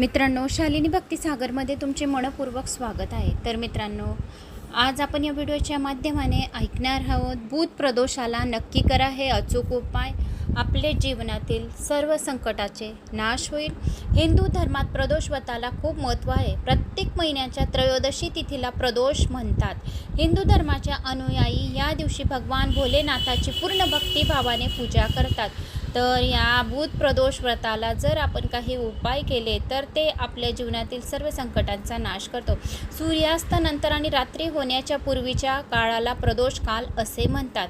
मित्रांनो शालिनी भक्तिसागरमध्ये तुमचे मनपूर्वक स्वागत आहे. तर मित्रांनो आज आपण या व्हिडिओच्या माध्यमाने ऐकणार आहोत भूत प्रदोषाला नक्की करा हे अचूक उपाय. आपले जीवनातील सर्व संकटाचे नाश होईल. हिंदू धर्मात प्रदोषवताला खूप महत्त्व आहे. प्रत्येक महिन्याच्या त्रयोदशी तिथीला प्रदोष म्हणतात. हिंदू धर्माच्या अनुयायी या दिवशी भगवान भोलेनाथाची पूर्ण भक्तिभावाने पूजा करतात. तर या भूत प्रदोष व्रताला जर आपण काही उपाय केले तर ते आपल्या जीवनातील सर्व संकटांचा नाश करतो. सूर्यास्तानंतर आणि रात्री होण्याच्या पूर्वीच्या काळाला प्रदोष काल असे म्हणतात.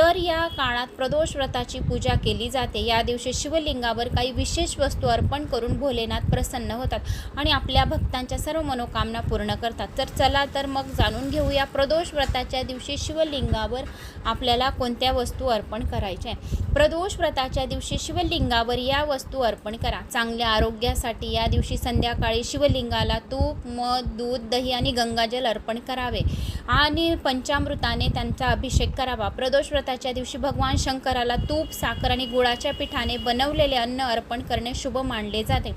तर या काळात प्रदोष व्रताची पूजा केली जाते. या दिवशी शिवलिंगावर काही विशेष वस्तू अर्पण करून भोलेनाथ प्रसन्न होतात आणि आपल्या भक्तांच्या सर्व मनोकामना पूर्ण करतात. तर चला तर मग जाणून घेऊया प्रदोष व्रताच्या दिवशी शिवलिंगावर आपल्याला कोणत्या वस्तू अर्पण करायच्या आहे प्रदोष व्रताच्या दिवशी शिवलिंगावर या वस्तू अर्पण करा. चांगल्या आरोग्यासाठी या दिवशी संध्याकाळी शिवलिंगाला तूप मध दूध दही आणि गंगाजल अर्पण करावे आणि पंचामृताने त्यांचा अभिषेक करावा. प्रदोष व्रताच्या दिवशी भगवान शंकराला तूप साखर आणि गुळाच्या पिठाने बनवलेले अन्न अर्पण करणे शुभ मानले जाते.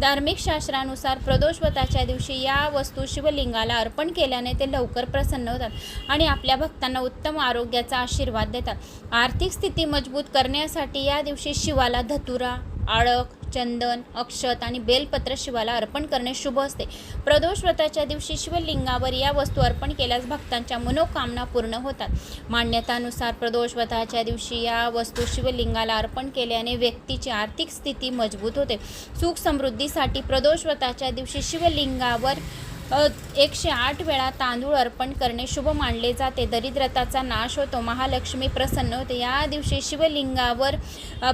धार्मिक शास्त्रानुसार प्रदोष व्रताच्या दिवशी या वस्तू शिवलिंगाला अर्पण केल्याने ते लवकर प्रसन्न होतात आणि आपल्या भक्तांना उत्तम आरोग्याचा आशीर्वाद देतात. आर्थिक स्थिती मजबूत करण्यासाठी या दिवशी शिवाला धतुरा आळक चंदन अक्षत आणि बेलपत्र शिवाला अर्पण करणे शुभ असते. प्रदोष व्रताच्या दिवशी शिवलिंगावर या वस्तू अर्पण केल्यास भक्तांच्या मनोकामना पूर्ण होतात. मान्यतानुसार प्रदोष व्रताच्या दिवशी या वस्तू शिवलिंगाला अर्पण केल्याने व्यक्तीची आर्थिक स्थिती मजबूत होते. सुख समृद्धीसाठी प्रदोष व्रताच्या दिवशी शिवलिंगावर एकशे आठ वेळा तांदूळ अर्पण करणे शुभ मानले जाते. दरिद्रताचा नाश होतो. महालक्ष्मी प्रसन्न होते. या दिवशी शिवलिंगावर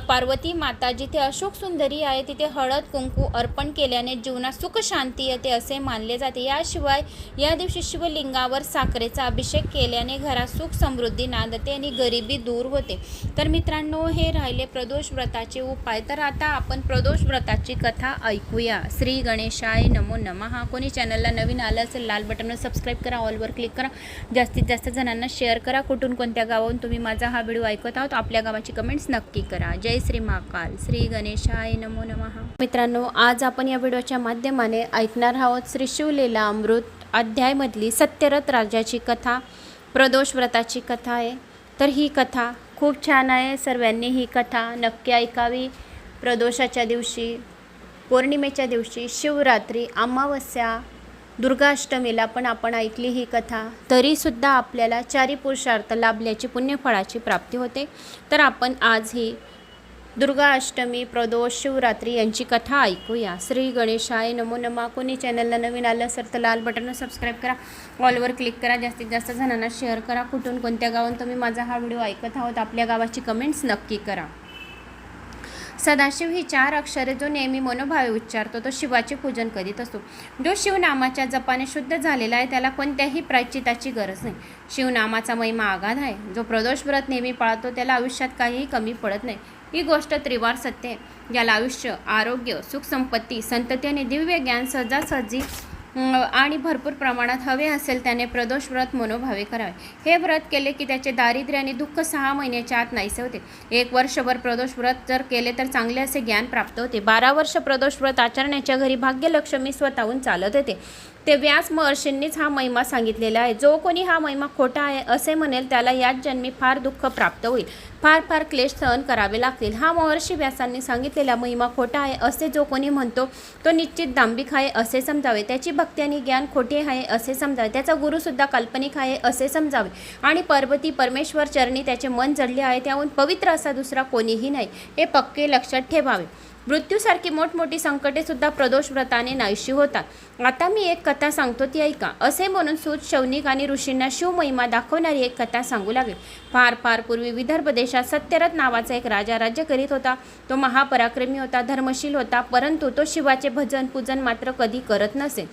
पार्वती माता जिथे अशोक सुंदरी आहे तिथे हळद कुंकू अर्पण केल्याने जीवनात सुख शांती येते असे मानले जाते. याशिवाय या दिवशी शिवलिंगावर साखरेचा अभिषेक केल्याने घरात सुख समृद्धी नांदते आणि गरिबी दूर होते. तर मित्रांनो हे राहिले प्रदोष व्रताचे उपाय. तर आता आपण प्रदोष व्रताची कथा ऐकूया. श्री गणेशाय नमो नमः. कोणी चॅनलला नवीन आलं असेल लाल बटनवर सबस्क्राईब करा ऑलवर क्लिक करा. जास्तीत जास्त जणांना शेअर करा. कुठून कोणत्या गावाहून तुम्ही माझा हा व्हिडिओ ऐकत आहोत आपल्या गावाची कमेंट्स नक्की करा. जय श्री महाकाल. श्री गणेशाय नमो नमः. मित्रांनो आज आपण या व्हिडिओच्या माध्यमाने ऐकणार आहोत श्री शिवलेला अमृत अध्यायमधली सत्यरथ राजाची कथा प्रदोष व्रताची कथा आहे. तर ही कथा खूप छान आहे. सर्वांनी ही कथा नक्की ऐकावी. प्रदोषाच्या दिवशी पौर्णिमेच्या दिवशी शिवरात्री अमावस्या दुर्गाष्टमीला पण आपण ऐकली ही कथा. तरीसुद्धा आपल्याला चारी पुरुषार्थ लाभल्याची पुण्यफळाची प्राप्ती होते. तर आपण आज ही दुर्गा अष्टमी प्रदोष शिवरात्री यांची कथा ऐकूया. श्री गणेशाय नमो नमा. कोणी चॅनलला नवीन आलं असेल तर लाल बटन सबस्क्राईब करा. ऑलवर क्लिक करा. जास्तीत जास्त जणांना शेअर करा. कुठून कोणत्या गावात तुम्ही माझा हा व्हिडिओ ऐकत आहोत आपल्या गावाची कमेंट्स नक्की करा. सदाशिव ही चार अक्षरे जो नेहमी मनोभावे उच्चारतो तो शिवाचे पूजन करीत असतो. जो शिवनामाच्या जपाने शुद्ध झालेला आहे त्याला कोणत्याही प्रायचिताची गरज नाही. शिवनामाचा महिमा आघात आहे. जो प्रदोष व्रत नेहमी पाळतो त्याला आयुष्यात काहीही कमी पडत नाही. ही गोष्ट त्रिवार सत्य आहे. ज्याला आयुष्य आरोग्य सुखसंपत्ती संतती आणि दिव्य ज्ञान सहजासहजी आणि भरपूर प्रमाणात हवे असेल त्याने प्रदोष व्रत मनोभावे करावे. हे व्रत केले की त्याचे दारिद्र्य आणि दुःख सहा महिन्याच्या आत नाहीसे होते. एक वर्षभर प्रदोष व्रत जर केले तर चांगले असे ज्ञान प्राप्त होते. बारा वर्ष प्रदोष व्रत आचरण्याच्या घरी भाग्यलक्ष्मी स्वतःहून चालत येते ते व्यास महर्षींनीच हा महिमा सांगितलेला आहे. जो कोणी हा महिमा खोटा आहे असे म्हणेल त्याला याच जन्मी फार दुःख प्राप्त होईल. फार फार क्लेश सहन करावे लागतील. हा महर्षी व्यासांनी सांगितलेला महिमा खोटा आहे असे जो कोणी म्हणतो तो निश्चित दांभिक आहे असे समजावे. त्याची भक्ती आणि ज्ञान खोटे आहे असे समजावे. त्याचा गुरुसुद्धा काल्पनिक आहे असे समजावे. आणि पर्वती परमेश्वर चरणी त्याचे मन जडले आहे त्याहून पवित्र असा दुसरा कोणीही नाही. हे पक्के लक्षात ठेवावे. मृत्यूसारखी मोठमोठी संकटे सुद्धा प्रदोष व्रताने नाहीशी होतात. आता मी एक कथा सांगतो ती ऐका. असे म्हणून सूत शौनिक आणि ऋषींना शिवमहिमा दाखवणारी एक कथा सांगू लागली. फार फार पूर्वी विदर्भ देशात सत्यरथ नावाचा एक राजा राज्य करीत होता. तो महापराक्रमी होता धर्मशील होता परंतु तो शिवाचे भजन पूजन मात्र कधी करत नसे.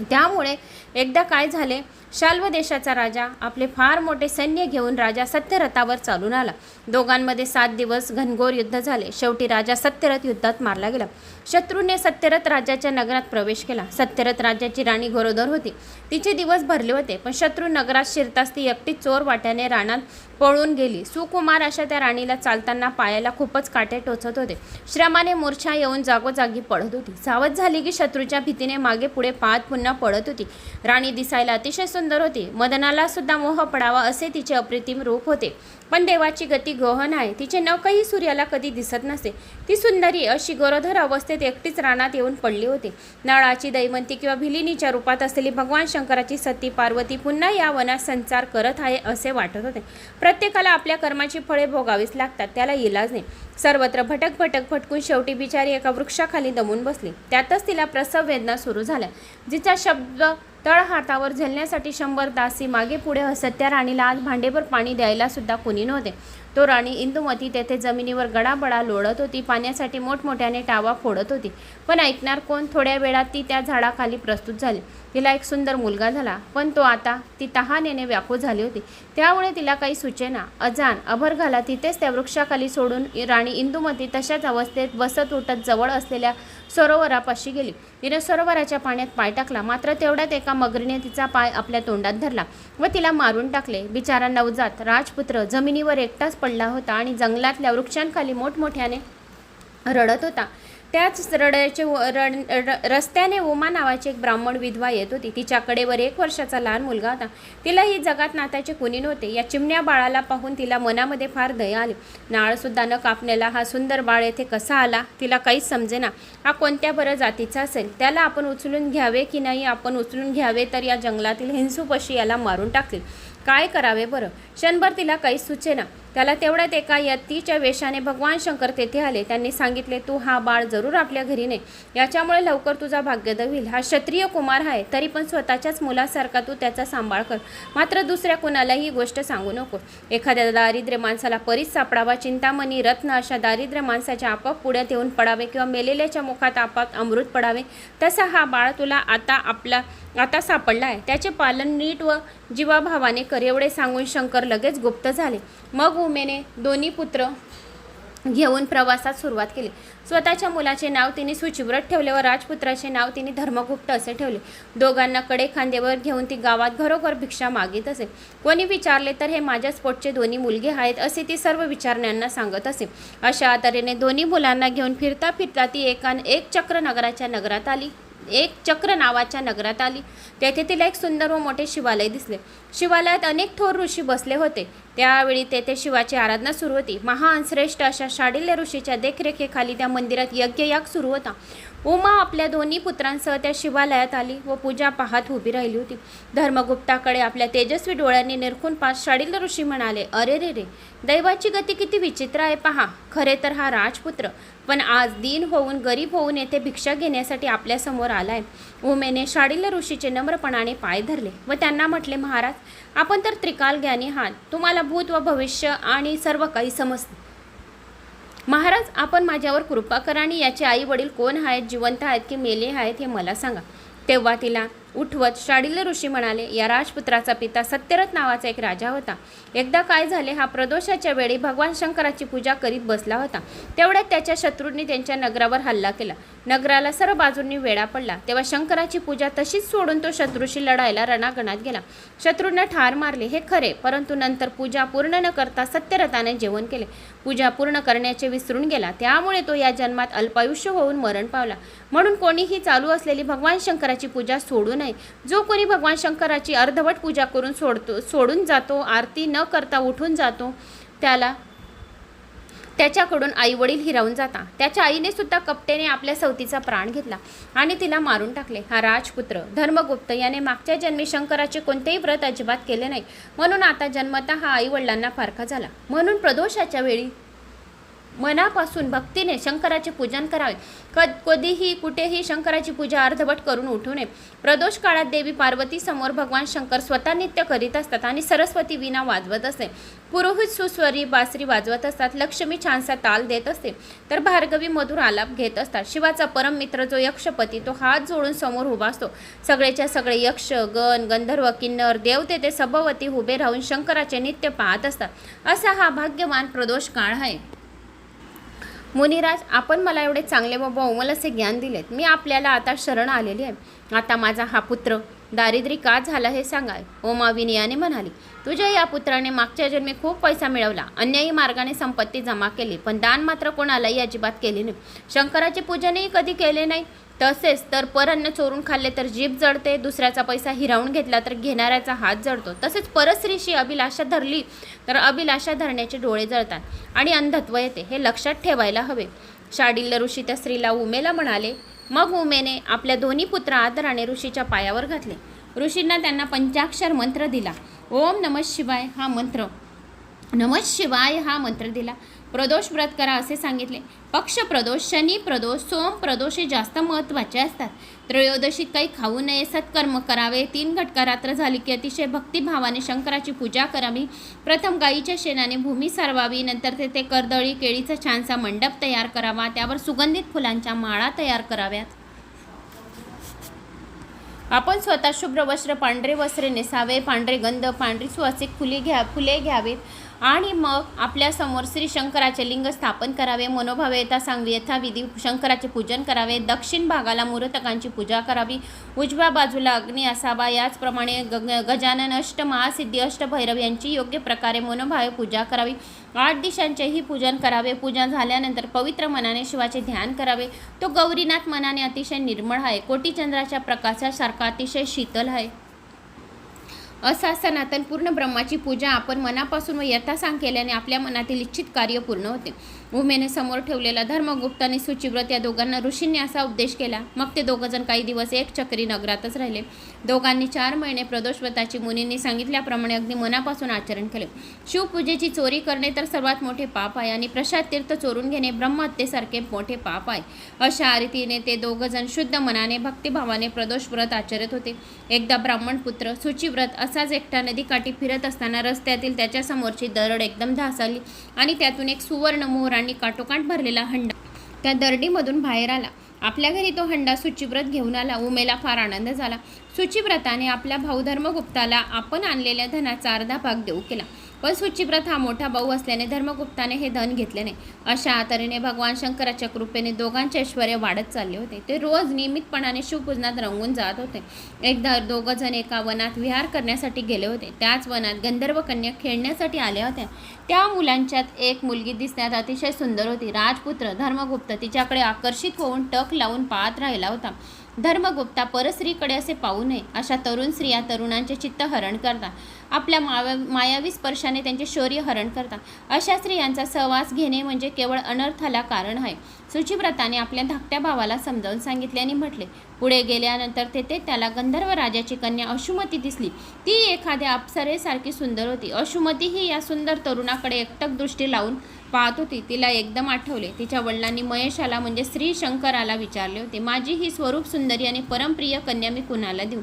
त्यामुळे एकदा काय झाले शाल्व देशाचा राजा आपले फार मोठे सैन्य घेऊन राजा सत्यरथावर चालून आला. दोघांमध्ये सात दिवस घनघोर युद्ध झाले. शेवटी राजा सत्यरथ युद्धात मारला गेला. शत्रूने सत्यरथ राजाच्या नगरात प्रवेश केला. सत्यरथ राजाची राणी घोरोदर होती. तिचे दिवस भरले होते पण शत्रू नगरात शिरताच ती एकटी चोर वाट्याने रानात पळून गेली. सुकुमार अशा त्या राणीला चालताना पायाला खूपच काटे टोचत होते. श्रमाने मूर्छा येऊन जागोजागी पडत होती. सावध झाली की शत्रूच्या भीतीने मागे पुढे पाहत पुन्हा पडत होती. राणी दिसायला अतिशय सुंदर होती. मदनाला सुद्धा मोह पडावा असे तिचे अप्रतिम रूप होते. पण देवाची गती गहन आहे. तिचे नखही सूर्याला कधी दिसत नसे. ती सुंदरी अशी गरोदर अवस्थेत एकटीच रानात येऊन पडली होती. नळाची दैवंती किंवा भिलिनीच्या रूपात असलेली भगवान शंकराची सती पार्वती पुन्हा या वनात संचार करत आहे असे वाटत होते. प्रत्येकाला आपल्या कर्माची फळे भोगावीच लागतात. त्याला इलाज नाही. सर्वत्र भटक भटक भटकून शेवटी बिचारी एका वृक्षाखाली दमून बसली. त्यातच तिला प्रसव वेदना सुरू झाल्या. जिचा शब्द तळ हातावर झेलण्यासाठी शंभर दासी मागे पुढे हसत त्या राणीला आज भांडेभर पाणी द्यायला सुद्धा कुणी नव्हते. तो राणी इंदुमती तेथे जमिनीवर गडाबडा लोळत होती पाण्यासाठी मोठमोठ्याने टावा फोडत होती. पण ऐकणार कोण? थोड्या वेळात ती त्या झाडाखाली प्रस्तुत झाली. तिला एक सुंदर मुलगा झाला पण तो आता ती तहानेने व्याकुळ झाली होती. त्यामुळे तिला काही सुचेना अजान अभर घाला तिथेच त्या वृक्षाखाली सोडून राणी इंदुमती तशाच अवस्थेत बसत उठत जवळ असलेल्या सरोवरापाशी गेली. तिने सरोवराच्या पाण्यात पाय टाकला. मात्र तेवढ्यात एका मगरीने तिचा पाय आपल्या तोंडात धरला व तिला मारून टाकले. बिचारा नवजात राजपुत्र जमिनीवर एकटाच पडला होता आणि जंगलातल्या वृक्षांखाली मोठमोठ्याने रडत होता. त्याच रडायचे व- रड र- रस्त्याने उमा नावाची एक ब्राह्मण विधवा येत होती. तिच्याकडे वर एक वर्षाचा लहान मुलगा होता. तिला ही जगात नाताचे कुणी नव्हते. या चिमण्या बाळाला पाहून तिला मनामध्ये फार दया आली. नाळसुद्धा न कापण्याला हा सुंदर बाळ येथे कसा आला तिला काहीच समजेना. हा कोणत्या बरं जातीचा असेल त्याला आपण उचलून घ्यावे की नाही आपण उचलून घ्यावे तर या जंगलातील हिंसूपशी याला मारून टाकतील. काय करावे बरं? क्षणभर तिला काहीच सुचेना त्याला तेवढ्यात एका यतीच्या वेशाने भगवान शंकर तेथे आले. त्यांनी सांगितले तू हा बाळ जरूर आपल्या घरी ने. याच्यामुळे लवकर तुझा भाग्यद होईल हा क्षत्रिय कुमार आहे तरी पण स्वतःच्याच मुलासारखा तू त्याचा सांभाळ कर. मात्र दुसऱ्या कुणालाही ही गोष्ट सांगू नको. एखाद्या दारिद्र्य माणसाला परीच सापडावा चिंतामणी रत्न अशा दारिद्र्य माणसाच्या आपाप पुढ्यात येऊन पडावे किंवा मेलेल्याच्या मुखात आपाप अमृत पडावे तसा हा बाळ तुला आता आपला आता सापडला आहे त्याचे पालन नीट व जीवाभावाने कर एवढे सांगून शंकर लगेच गुप्त झाले. मग उमेने दोन्ही पुत्र घेऊन प्रवासात सुरुवात केली. स्वतःच्या मुलाचे नाव तिने सुचिव्रत ठेवले व राजपुत्राचे नाव तिने धर्मगुप्त असे ठेवले. दोघांना कडे खांद्यावर घेऊन ती गावात घरोघर भिक्षा मागित असे. कोणी विचारले तर हे माझ्याच पोटचे दोन्ही मुलगे आहेत असे ती सर्व विचारण्यांना सांगत असे. अशा तऱ्हेने दोन्ही मुलांना घेऊन फिरता फिरता ती एकान एक चक्र नगराच्या नगरात आली. एक चक्र नावाच्या नगरात आली. तेथे तिला एक सुंदर व मोठे शिवालय दिसले. शिवालयात अनेक थोर ऋषी बसले होते. त्यावेळी तेथे शिवाची आराधना सुरू होती. महान श्रेष्ठ अशा शाडिल्य ऋषीच्या देखरेखीखाली त्या मंदिरात यज्ञयाग सुरू होता. उमा आपल्या दोन्ही पुत्रांसह त्या शिवालयात आली व पूजा पाहत उभी राहिली होती. धर्मगुप्ताकडे आपल्या तेजस्वी डोळ्यांनी निरखून पाच शाडील ऋषी म्हणाले अरे रे रे दैवाची गती किती विचित्र आहे पहा. खरे तर हा राजपुत्र पण आज दीन होऊन गरीब होऊन येथे भिक्षा घेण्यासाठी आपल्यासमोर आलाय. उमेने शाडील ऋषीचे नम्रपणाने पाय धरले व त्यांना म्हटले महाराज आपण तर त्रिकाल ज्ञानी आहात. तुम्हाला भूत व भविष्य आणि सर्व काही समजते. महाराज आपण माझ्यावर कृपा करा आणि याचे आई वडील कोण आहेत जिवंत आहेत की मेले आहेत हे मला सांगा. तेव्हा तिला उठवत शाडिल्य ऋषी म्हणाले या राजपुत्राचा पिता सत्यरथ नावाचा एक राजा होता. एकदा काय झाले हा प्रदोषाच्या वेळी भगवान शंकराची पूजा करीत बसला होता. तेवढ्यात त्याच्या शत्रूंनी त्यांच्या नगरावर हल्ला केला. नगराला सर्व बाजूंनी वेढा पडला. तेव्हा शंकराची पूजा तशीच सोडून तो शत्रूशी लढायला रणागणात गेला. शत्रूंना ठार मारले हे खरे परंतु नंतर पूजा पूर्ण न करता सत्यरथाने जेवण केले. पूजा पूर्ण करण्याचे विसरून गेला. त्यामुळे तो या जन्मात अल्पायुष्य होऊन मरण पावला. म्हणून कोणीही चालू असलेली भगवान शंकराची पूजा सोडू नये. जो कोणी भगवान शंकराची अर्धवट पूजा करून सोडतो सोडून जातो आरती न करता उठून जातो त्याला त्याच्याकडून आई वडील हिरावून जाता त्याच्या आईने सुद्धा कपटेने आपल्या सवतीचा प्राण घेतला आणि तिला मारून टाकले. हा राजपुत्र धर्मगुप्त याने मागच्या जन्मी शंकराचे कोणतेही व्रत अजिबात केले नाही. म्हणून आता जन्मता हा आई वडिलांना झाला. म्हणून प्रदोषाच्या वेळी मनापासून भक्तीने शंकराचे पूजन करावे. कद कधीही कुठेही शंकराची पूजा अर्धवट करून उठू नये. प्रदोष काळात देवी पार्वती समोर भगवान शंकर स्वतः नित्य करीत असतात आणि सरस्वती विना वाजवत असते. पुरोहित सुस्वरी बासरी वाजवत असतात. लक्ष्मी छानसा ताल देत असते. तर भार्गवी मधुर आलाप घेत असतात. शिवाचा परम मित्र जो यक्षपती तो हात जोडून समोर उभा असतो. सगळेच्या सगळे यक्ष गण गंधर्व किन्नर देवते ते सभवती उभे राहून शंकराचे नित्य पाहत असतात. असा हा भाग्यवान प्रदोष काळ आहे. मुनिराज आपण मला एवढे चांगले व बहुमल असे ज्ञान दिलेत. मी आपल्याला आता शरण आलेली आहे. आता माझा हा पुत्र दारिद्र्य का झालं हे सांगाय? ओमा विनयाने म्हणाली तुझ्या या पुत्राने मागच्या जन्मी खूप पैसा मिळवला अन्यायी मार्गाने संपत्ती जमा केली पण दान मात्र कोणालाही अजिबात केले नाही. शंकराचे पूजनही कधी केले नाही. तसेच तर परअन्न चोरून खाल्ले तर जीभ जळते दुसऱ्याचा पैसा हिरावून घेतला तर घेणाऱ्याचा हात जळतो. तसेच परस्त्रीशी अभिलाषा धरली तर अभिलाषा धरण्याचे डोळे जळतात आणि अंधत्व येते हे लक्षात ठेवायला हवे. शाडिल्य ऋषी त्या स्त्रीला उमेला म्हणाले मग उमेने आपल्या दोन्ही पुत्र आदराने ऋषीच्या पायावर घातले. ऋषींना त्यांना पंचाक्षर मंत्र दिला. ओम नमः शिवाय हा मंत्र नमः शिवाय हा मंत्र दिला. प्रदोष व्रत करा असे सांगितले. पक्ष प्रदोष शनी प्रदोष सोम प्रदोष हे जास्त महत्त्वाचे असतात. त्रयोदशीत काही खाऊ नये सत्कर्म करावे तीन घटका रात्र झाली की अतिशय भक्तिभावाने शंकराची पूजा करावी. प्रथम गाईच्या शेणाने भूमी सारवावी नंतर तेथे कर्दळी केळीचा छानसा मंडप तयार करावा त्यावर सुगंधित फुलांच्या माळा तयार कराव्यात. आपण स्वतः शुभ्र वस्त्र पांढरे वस्त्रे नेसावे पांढरे गंध पांढरी सुवासिक फुले घ्या फुले घ्यावीत. आणि मग आपल्यासमोर श्री शंकराचे लिंग स्थापन करावे मनोभावे यथा सांगवी यथाविधी शंकराचे पूजन करावे दक्षिण भागाला मुहूर्तकांची पूजा करावी उजव्या बाजूला अग्नी असावा याचप्रमाणे ग गजानन अष्ट महासिद्धी अष्टभैरव यांची योग्य प्रकारे मनोभावे पूजा करावी. आठ दिशांचेही पूजन करावे. पूजा झाल्यानंतर पवित्र मनाने शिवाचे ध्यान करावे. तो गौरीनाथ मनाने अतिशय निर्मळ आहे. कोटीचंद्राच्या प्रकाशासारखा अतिशय शीतल आहे. असा सनातन पूर्ण ब्रह्माची पूजा आपण मनापासून व यथासांग केल्याने आपल्या मनातील इच्छित कार्य पूर्ण होते. उमेने समोर ठेवलेला धर्मगुप्त आणि सुचिव्रत या दोघांना ऋषींनी असा उपदेश केला मग ते दोघंजण काही दिवस एक चक्री नगरातच राहिले. दोघांनी चार महिने प्रदोषव्रताची मुनींनी सांगितल्याप्रमाणे अगदी मनापासून आचरण केले. शिवपूजेची चोरी करणे तर सर्वात मोठे पाप आहे आणि प्रसाद तीर्थ चोरून घेणे ब्रह्महत्येसारखे मोठे पाप आहे. अशा रीतीने ते दोघंजण शुद्ध मनाने भक्तिभावाने प्रदोष व्रत आचरत होते. एकदा ब्राह्मण पुत्र सुचिव्रत असाच एकटा नदीकाठी फिरत असताना रस्त्यातील त्याच्या समोरची दरड एकदम धासाली आणि त्यातून एक सुवर्ण मोहरा मोहरांनी काटोकाट भरलेला हंडा. त्या दरडीमधून बाहेर आला. आपल्या घरी तो हंडा सुचिव्रत घेऊन आला. उमेला फार आनंद झाला. सुचिव्रताने आपल्या भाऊ धर्मगुप्ताला आपण आणलेल्या धनाचा अर्धा भाग देऊ केला. पण सुचिव्रत प्रथा मोठा भाऊ असल्याने धर्मगुप्ताने हे धन घेतले नाही. अशा तऱ्हेने भगवान शंकराच्या कृपेने दोघांचे ऐश्वर वाढत चालले होते. ते रोज नियमितपणाने शिवपूजनात रंगून जात होते. एकदा दोघं जण एका वनात विहार करण्यासाठी गेले होते. त्याच वनात गंधर्व कन्या खेळण्यासाठी आल्या होत्या. त्या मुलांच्यात एक मुलगी दिसण्यात अतिशय सुंदर होती. राजपुत्र धर्मगुप्त तिच्याकडे आकर्षित होऊन टक लावून पाहत राहिला होता. धर्मगुप्ता परस्त्रीकडे असे पाहू नये अशा तरुण स्त्रिया तरुणांचे चित्त हरण करतात. आपल्या माव मायावी स्पर्शाने त्यांचे शौर्य हरण करतात. अशा स्त्रियांचा सहवास घेणे म्हणजे केवळ अनर्थाला कारण आहे. सुचिव्रताने आपल्या धाकट्या भावाला समजावून सांगितले आणि म्हटले पुढे गेल्यानंतर तेथे त्याला गंधर्व राजाची कन्या अशुमती दिसली. ती एखाद्या अप्सरेसारखी सुंदर होती. अशुमती ही या सुंदर तरुणाकडे एकटक दृष्टी लावून पाहत होती. तिला एकदम आठवले. तिच्या वडिलांनी महेशाला म्हणजे श्री शंकराला विचारले होते. माझी ही स्वरूप सुंदरी आणि परमप्रिय कन्या मी कुणाला देऊ?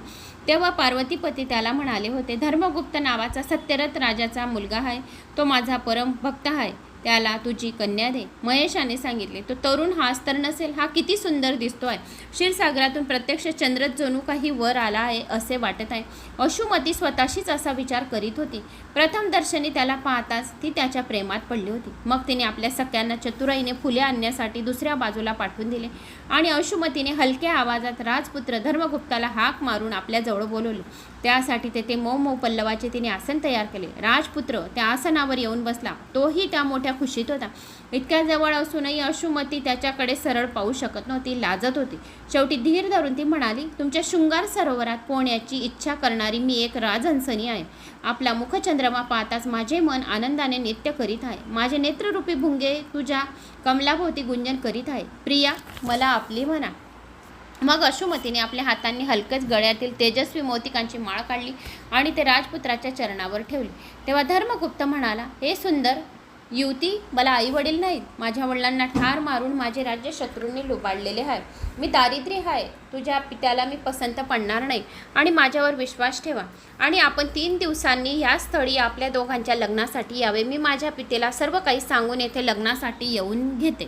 तेव्हा पार्वतीपती त्याला म्हणाले होते धर्मगुप्त नावाचा सत्यरथ राजाचा मुलगा आहे तो माझा परम भक्त आहे. त्याला तुझी कन्या दे. महेशाने सांगितले तो तरुण हाच तर नसेल. हा किती सुंदर दिसतो आहे क्षीरसागरातून प्रत्यक्ष चंद्र जणू काही वर आला आहे असे वाटत आहे. अशुमती स्वतःशीच असा विचार करीत होती. प्रथम दर्शनी त्याला पाहताच ती त्याच्या प्रेमात पडली होती. मग तिने आपल्या सख्यांना चतुराईने फुले आणण्यासाठी दुसऱ्या बाजूला पाठवून दिले आणि अशुमतीने हलक्या आवाजात राजपुत्र धर्मगुप्ताला हाक मारून आपल्याजवळ बोलवले. त्यासाठी तेथे मऊ मऊ पल्लवाचे तिने आसन तयार केले. राजपुत्र त्या आसनावर येऊन बसला. तोही त्या मोठ्या खुशीत होता. इतक्या जवळ असूनही अशुमती त्याच्याकडे सरळ पाहू शकत नव्हती लाजत होती. शेवटी धीर धरून ती म्हणाली तुमच्या शृंगार सरोवरात पोहण्याची इच्छा करणारी मी एक राजहंसनी आहे. आपला मुखचंद्रमा पाहताच माझे मन आनंदाने नृत्य करीत आहे. माझे नेत्ररूपी भुंगे तुझ्या कमलाभोवती गुंजन करीत आहे प्रिया मला आपली म्हणा. मग अशुमतीने आपल्या हातांनी हलकेच गळ्यातील तेजस्वी मोतिकांची माळ काढली आणि ते राजपुत्राच्या चरणावर ठेवली. तेव्हा धर्मगुप्त म्हणाला हे सुंदर युवती मला आई वडील नाहीत. माझ्या वडिलांना ठार मारून माझे राज्य शत्रूंनी लुबाडलेले आहे. मी दारिद्र्य आहे. तुझ्या पित्याला मी पसंत पडणार नाही. आणि माझ्यावर विश्वास ठेवा. आणि आपण तीन दिवसांनी ह्या स्थळी आपल्या दोघांच्या लग्नासाठी यावे. मी माझ्या पितेला सर्व काही सांगून येथे लग्नासाठी येऊन घेते.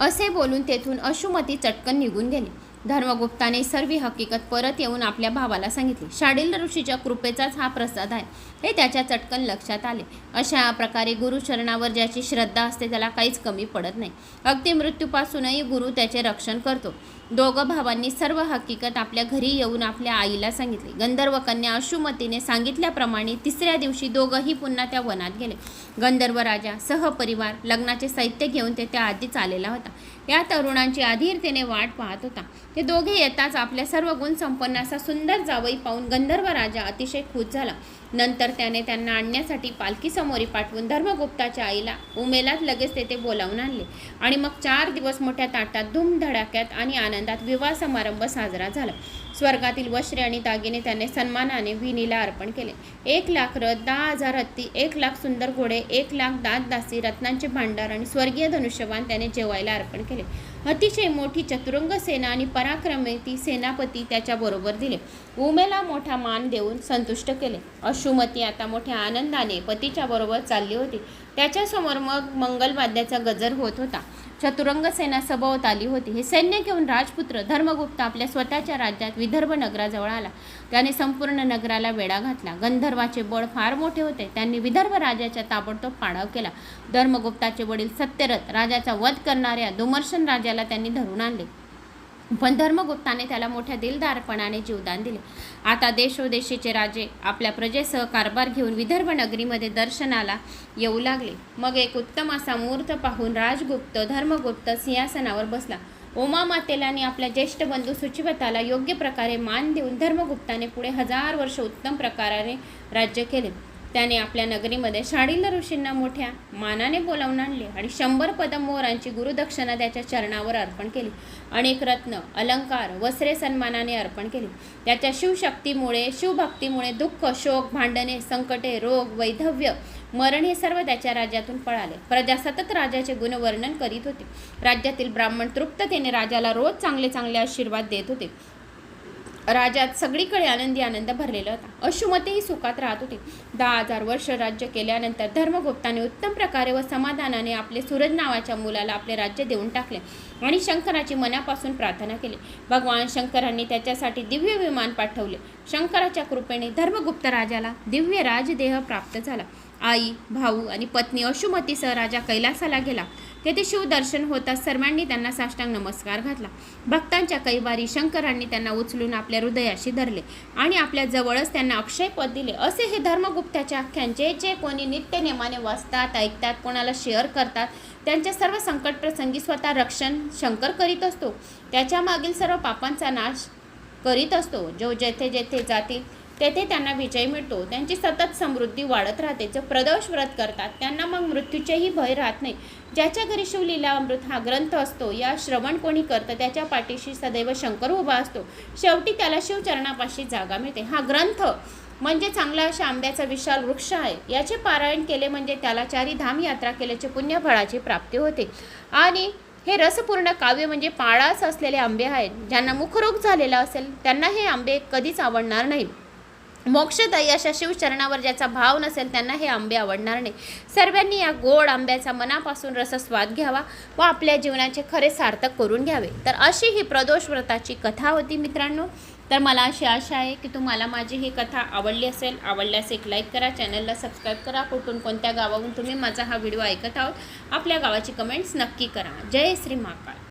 असे बोलून तेथून अशुमती चटकन निघून गेली. धर्मगुप्ताने सर्व हकीकत परत येऊन आपल्या भावाला सांगितली. शाडील ऋषीच्या कृपेचाच हा प्रसाद आहे. हे त्याच्या चटकन लक्षात आले. अशा प्रकारे गुरुचरणावर ज्याची श्रद्धा असते त्याला काहीच कमी पडत नाही. अगदी मृत्यूपासूनही गुरु त्याचे रक्षण करतो. दोघं भावांनी सर्व हकीकत आपल्या घरी येऊन आपल्या आईला सांगितली. गंधर्व कन्या अशुमतीने सांगितल्याप्रमाणे तिसऱ्या दिवशी दोघंही पुन्हा त्या वनात गेले. गंधर्व राजा सहपरिवार लग्नाचे साहित्य घेऊन ते त्या आधीच आलेला होता. या तरुणांची अधीरतेने वाट पाहत होता. ते दोघे येताच आपल्या सर्व गुण संपन्न असा सुंदर जावई पाहून गंधर्व राजा अतिशय खुश झाला. नंतर त्याने त्यांना आणण्यासाठी पालखी समोरी पाठवून धर्मगुप्ताच्या आईला उमेलात लगेच तेथे बोलावून आणले. आणि मग चार दिवस मोठ्या ताटात धूमधडाक्यात आणि आनंदात विवाह समारंभ साजरा झाला. स्वर्गातील वस्त्रे आणि दागिने त्याने सन्मानाने विनीला अर्पण केले. एक लाख रथ दहा हजार हत्ती एक लाख सुंदर घोडे एक लाख दात दासी रत्नांचे भांडार आणि स्वर्गीय धनुष्यवान त्याने जेवायला अर्पण केले. अतिशय मोठी चतुरंग सेना आणि पराक्रमती सेनापती त्याच्याबरोबर दिले. उमेला मोठा मान देऊन संतुष्ट केले. अशुमती आता मोठ्या आनंदाने पतीच्या बरोबर चालली होती. त्याच्यासमोर मग मंगलवाद्याचा गजर होत होता. चतुरंग सेना सभोवत आली होती हे सैन्य घेऊन राजपुत्र धर्मगुप्त आपल्या स्वतःच्या राज्यात विदर्भ नगराजवळ आला. त्याने संपूर्ण नगराला वेढा घातला. गंधर्वाचे बळ फार मोठे होते. त्यांनी विदर्भ राजाच्या ताबडतोब पाडाव केला. धर्मगुप्ताचे वडील सत्यरथ राजाचा वध करणाऱ्या दुमर्शन राजाला त्यांनी धरून आणले. पण धर्मगुप्ताने त्याला मोठ्या दिलदारपणाने जीवदान दिले. आता देशोदेशीचे राजे आपल्या प्रजेसह कारभार घेऊन विदर्भ नगरीमध्ये दर्शनाला येऊ लागले. मग एक उत्तम असा मुहूर्त पाहून राजगुप्त धर्मगुप्त सिंहासनावर बसला. ओमा मातेलाने आपल्या ज्येष्ठ बंधू सुचिवताला योग्य प्रकारे मान देऊन धर्मगुप्ताने पुढे हजार वर्ष उत्तम प्रकाराने राज्य केले. त्याने आपल्या नगरीमध्ये शाडील ऋषींना मोठ्या मानाने बोलावून आणले आणि शंभर पदम मोरांची गुरुदक्षिणा त्याच्या चरणावर अर्पण केली. अनेक रत्न अलंकार वस्त्रे सन्मानाने अर्पण केली. त्याच्या शिवशक्तीमुळे शिवभक्तीमुळे दुःख शोक भांडणे संकटे रोग वैधव्य मरण हे सर्व त्याच्या राज्यातून पळाले. प्रजा सतत राजाचे गुणवर्णन करीत होते. राज्यातील ब्राह्मण तृप्ततेने राजाला रोज चांगले चांगले आशीर्वाद देत होते. राज्यात सगळीकडे आनंदी आनंद भरलेला होता. अशुमतेही सुखात राहत होते. दहा हजार वर्ष राज्य केल्यानंतर धर्मगुप्ताने उत्तम प्रकारे व समाधानाने आपले सूरज नावाच्या मुलाला आपले राज्य देऊन टाकले आणि शंकराची मनापासून प्रार्थना केली. भगवान शंकरांनी त्याच्यासाठी दिव्य विमान पाठवले. शंकराच्या कृपेने धर्मगुप्त राजाला दिव्य राजदेह प्राप्त झाला. आई भाऊ आणि पत्नी अशुमतीसह राजा कैलासाला गेला. तेथे शिवदर्शन होताच सर्वांनी त्यांना साष्टांग नमस्कार घातला. भक्तांच्या कैवारी शंकरांनी त्यांना उचलून आपल्या हृदयाशी धरले आणि आपल्या जवळच त्यांना अक्षय पद दिले. असे हे धर्मगुप्ताच्या आख्यान जे जे कोणी नित्यनेमाने वाचतात ऐकतात कोणाला शेअर करतात त्यांच्या सर्व संकट प्रसंगी स्वतः रक्षण शंकर करीत असतो. त्याच्या मागील सर्व पापांचा नाश करीत असतो. जो जेथे जेथे जातील तेथे त्यांना विजय मिळतो. त्यांची सतत समृद्धी वाढत राहते. जे प्रदोष व्रत करतात त्यांना मग मृत्यूचेही भय राहत नाही. ज्याच्या घरी शिवलीला अमृत हा ग्रंथ असतो या श्रवण कोणी करतं त्याच्या पाठीशी सदैव शंकर उभा असतो. शेवटी त्याला शिवचरणापाशी जागा मिळते. हा ग्रंथ म्हणजे चांगला अशा आंब्याचा विशाल वृक्ष आहे. याचे पारायण केले म्हणजे त्याला चारी धाम यात्रा केल्याचे पुण्यफळाची प्राप्ती होते. आणि हे रसपूर्ण काव्य म्हणजे पाळास असलेले आंबे आहेत. ज्यांना मुखरोग झालेला असेल त्यांना हे आंबे कधीच आवडणार नाही. मोक्षदायी अशा शिवचरणावर ज्याचा भाव नसेल त्यांना हे आंबे आवडणार नाही. सर्वांनी या गोड आंब्याचा मनापासून रसस्वाद घ्यावा व आपल्या जीवनाचे खरे सार्थक करून घ्यावे. तर अशी ही प्रदोष व्रताची कथा होती मित्रांनो. तर मला अशी आशा आहे की तुम्हाला माझी ही कथा आवडली असेल आवडल्यास एक लाईक करा चॅनलला सबस्क्राईब करा. कुठून कोणत्या गावाहून तुम्ही माझा हा व्हिडिओ ऐकत आहोत आपल्या गावाची कमेंट्स नक्की करा. जय श्री महाकाल.